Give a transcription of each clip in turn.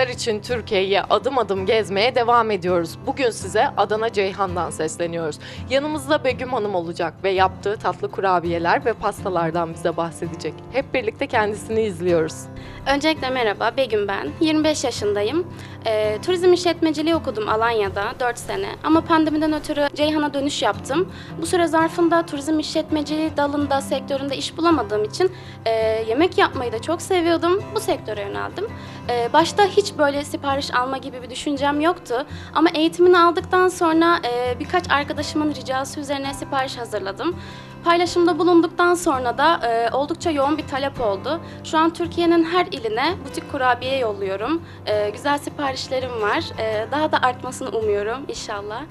için Türkiye'yi adım adım gezmeye devam ediyoruz. Bugün size Adana Ceyhan'dan sesleniyoruz. Yanımızda Begüm Hanım olacak ve yaptığı tatlı kurabiyeler ve pastalardan bize bahsedecek. Hep birlikte kendisini izliyoruz. Öncelikle merhaba, Begüm ben. 25 yaşındayım. Ee, turizm işletmeciliği okudum Alanya'da 4 sene. Ama pandemiden ötürü Ceyhan'a dönüş yaptım. Bu süre zarfında turizm işletmeciliği dalında, sektöründe iş bulamadığım için e, yemek yapmayı da çok seviyordum. Bu sektöre yöneldim. Ee, başta hiç böyle sipariş alma gibi bir düşüncem yoktu. Ama eğitimini aldıktan sonra e, birkaç arkadaşımın ricası üzerine sipariş hazırladım. Paylaşımda bulunduktan sonra da e, oldukça yoğun bir talep oldu. Şu an Türkiye'nin her iline butik kurabiye yolluyorum. E, güzel siparişlerim var. E, daha da artmasını umuyorum inşallah.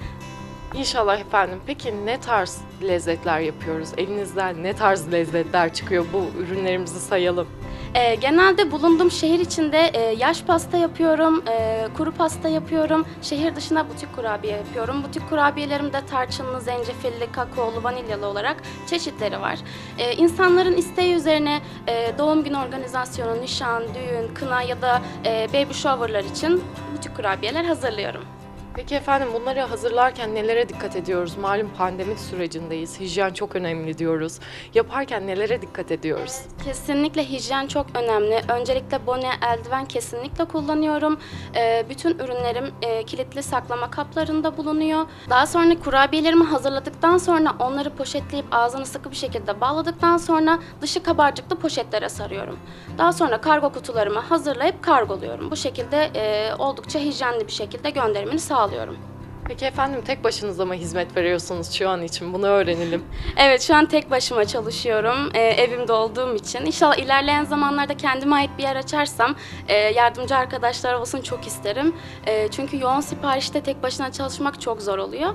İnşallah efendim. Peki ne tarz lezzetler yapıyoruz? Elinizden ne tarz lezzetler çıkıyor? Bu ürünlerimizi sayalım. E, genelde bulunduğum şehir içinde e, yaş pasta yapıyorum, e, kuru pasta yapıyorum. Şehir dışında butik kurabiye yapıyorum. Butik kurabiyelerimde tarçınlı, zencefilli, kakaolu, vanilyalı olarak çeşitleri var. E, insanların isteği üzerine e, doğum günü organizasyonu, nişan, düğün, kına ya da e, baby shower'lar için butik kurabiyeler hazırlıyorum. Peki efendim bunları hazırlarken nelere dikkat ediyoruz? Malum pandemi sürecindeyiz. Hijyen çok önemli diyoruz. Yaparken nelere dikkat ediyoruz? Kesinlikle hijyen çok önemli. Öncelikle bone, eldiven kesinlikle kullanıyorum. Ee, bütün ürünlerim e, kilitli saklama kaplarında bulunuyor. Daha sonra kurabiyelerimi hazırladıktan sonra onları poşetleyip ağzını sıkı bir şekilde bağladıktan sonra dışı kabarcıklı poşetlere sarıyorum. Daha sonra kargo kutularımı hazırlayıp kargoluyorum. Bu şekilde e, oldukça hijyenli bir şekilde gönderimini sağlıyorum. Peki efendim tek başınıza mı hizmet veriyorsunuz şu an için? Bunu öğrenelim. Evet şu an tek başıma çalışıyorum e, evimde olduğum için. İnşallah ilerleyen zamanlarda kendime ait bir yer açarsam e, yardımcı arkadaşlar olsun çok isterim. E, çünkü yoğun siparişte tek başına çalışmak çok zor oluyor.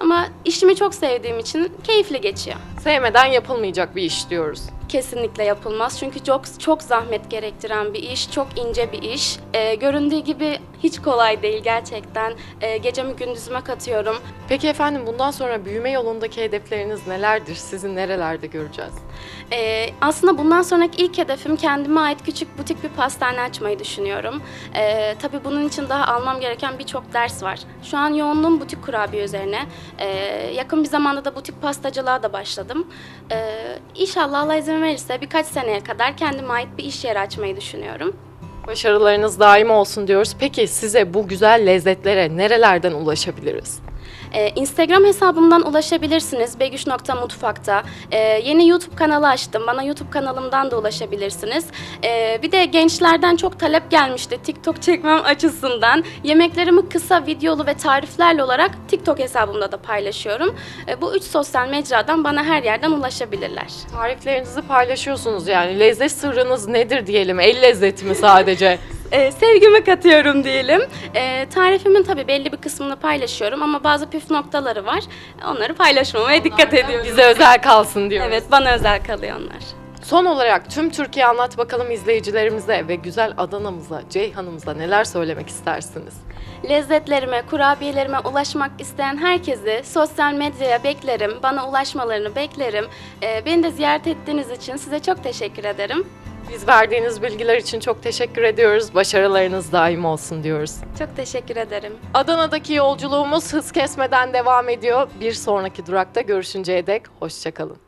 Ama işimi çok sevdiğim için keyifli geçiyor. Sevmeden yapılmayacak bir iş diyoruz. Kesinlikle yapılmaz çünkü çok çok zahmet gerektiren bir iş, çok ince bir iş. E, göründüğü gibi hiç kolay değil gerçekten. E, gecemi gündüzüme katıyorum. Peki efendim bundan sonra büyüme yolundaki hedefleriniz nelerdir? Sizi nerelerde göreceğiz? Ee, aslında bundan sonraki ilk hedefim kendime ait küçük butik bir pastane açmayı düşünüyorum. Ee, tabii bunun için daha almam gereken birçok ders var. Şu an yoğunluğum butik kurabiye üzerine. Ee, yakın bir zamanda da butik pastacılığa da başladım. Ee, inşallah Allah izin verirse birkaç seneye kadar kendime ait bir iş yeri açmayı düşünüyorum. Başarılarınız daim olsun diyoruz. Peki size bu güzel lezzetlere nerelerden ulaşabiliriz? Ee, Instagram hesabımdan ulaşabilirsiniz. Begüş.mutfakta. Ee, yeni YouTube kanalı açtım. Bana YouTube kanalımdan da ulaşabilirsiniz. Ee, bir de gençlerden çok talep gelmişti TikTok çekmem açısından. Yemeklerimi kısa, videolu ve tariflerle olarak TikTok hesabımda da paylaşıyorum. Ee, bu üç sosyal mecradan bana her yerden ulaşabilirler. Tariflerinizi paylaşıyorsunuz yani. Lezzet sırrınız nedir diyelim? El lezzeti mi sadece? Ee, sevgimi katıyorum diyelim. Ee, tarifimin tabii belli bir kısmını paylaşıyorum ama bazı püf noktaları var. Onları paylaşmamaya dikkat ediyorum. Bize özel kalsın diyoruz. Evet, bana özel kalıyor onlar. Son olarak tüm Türkiye anlat bakalım izleyicilerimize ve güzel Adana'mıza, Ceyhan'ımıza neler söylemek istersiniz? Lezzetlerime, kurabiyelerime ulaşmak isteyen herkesi sosyal medyaya beklerim. Bana ulaşmalarını beklerim. Ee, beni de ziyaret ettiğiniz için size çok teşekkür ederim. Biz verdiğiniz bilgiler için çok teşekkür ediyoruz. Başarılarınız daim olsun diyoruz. Çok teşekkür ederim. Adana'daki yolculuğumuz hız kesmeden devam ediyor. Bir sonraki durakta görüşünceye dek hoşçakalın.